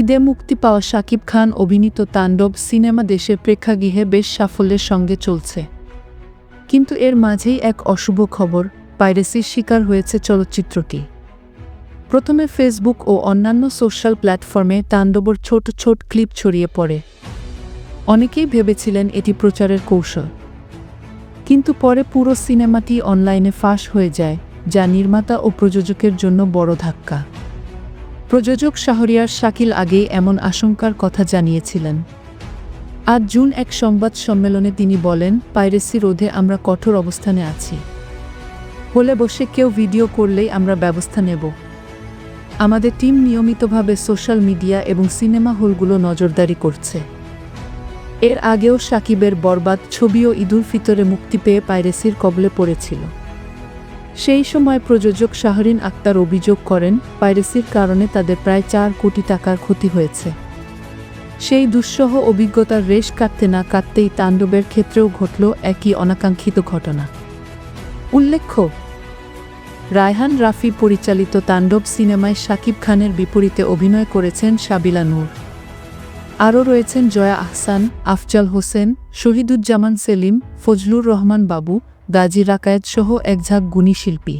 ঈদে মুক্তি পাওয়া শাকিব খান অভিনীত তাণ্ডব সিনেমা দেশের প্রেক্ষাগৃহে বেশ সাফল্যের সঙ্গে চলছে। কিন্তু এর মাঝেই এক অশুভ খবর পাইরেসির শিকার হয়েছে চলচ্চিত্রটি। প্রথমে ফেসবুক ও অন্যান্য সোশ্যাল প্ল্যাটফর্মে তাণ্ডবর ছোট ছোট ক্লিপ ছড়িয়ে পড়ে। অনেকেই ভেবেছিলেন এটি প্রচারের কৌশল। কিন্তু পরে পুরো সিনেমাটি অনলাইনে ফাঁস হয়ে যায়, যা নির্মাতা ও প্রযোজকের জন্য বড় ধাক্কা। প্রযোজক শাহরিয়ার শাকিল আগেই এমন আশঙ্কার কথা জানিয়েছিলেন। আজ জুন এক সংবাদ সম্মেলনে তিনি বলেন, পাইরেসি রোধে আমরা কঠোর অবস্থানে আছি। হলে বসে কেউ ভিডিও করলেই আমরা ব্যবস্থা নেব। আমাদের টিম নিয়মিতভাবে সোশ্যাল মিডিয়া এবং সিনেমা হলগুলো নজরদারি করছে। এর আগেও সাকিবের বরবাদ ছবিও ঈদুল ফিতরে মুক্তি পেয়ে পাইরেসির কবলে পড়েছিল। সেই সময় প্রযোজক শাহরিন আক্তার অভিযোগ করেন পাইরেসির কারণে তাদের প্রায় চার কোটি টাকার ক্ষতি হয়েছে। সেই দুঃসহ অভিজ্ঞতার রেশ কাটতে না কাটতেই তাণ্ডবের ক্ষেত্রেও ঘটল একই অনাকাঙ্ক্ষিত ঘটনা। উল্লেখ্য, রায়হান রাফি পরিচালিত তাণ্ডব সিনেমায় শাকিব খানের বিপরীতে অভিনয় করেছেন সাবিলা নূর। আরও রয়েছেন জয়া আহসান, আফজাল হোসেন, শহীদুজ্জামান সেলিম, ফজলুর রহমান বাবু গাজী রাকায়েতসহ একঝাঁক গুণী শিল্পী।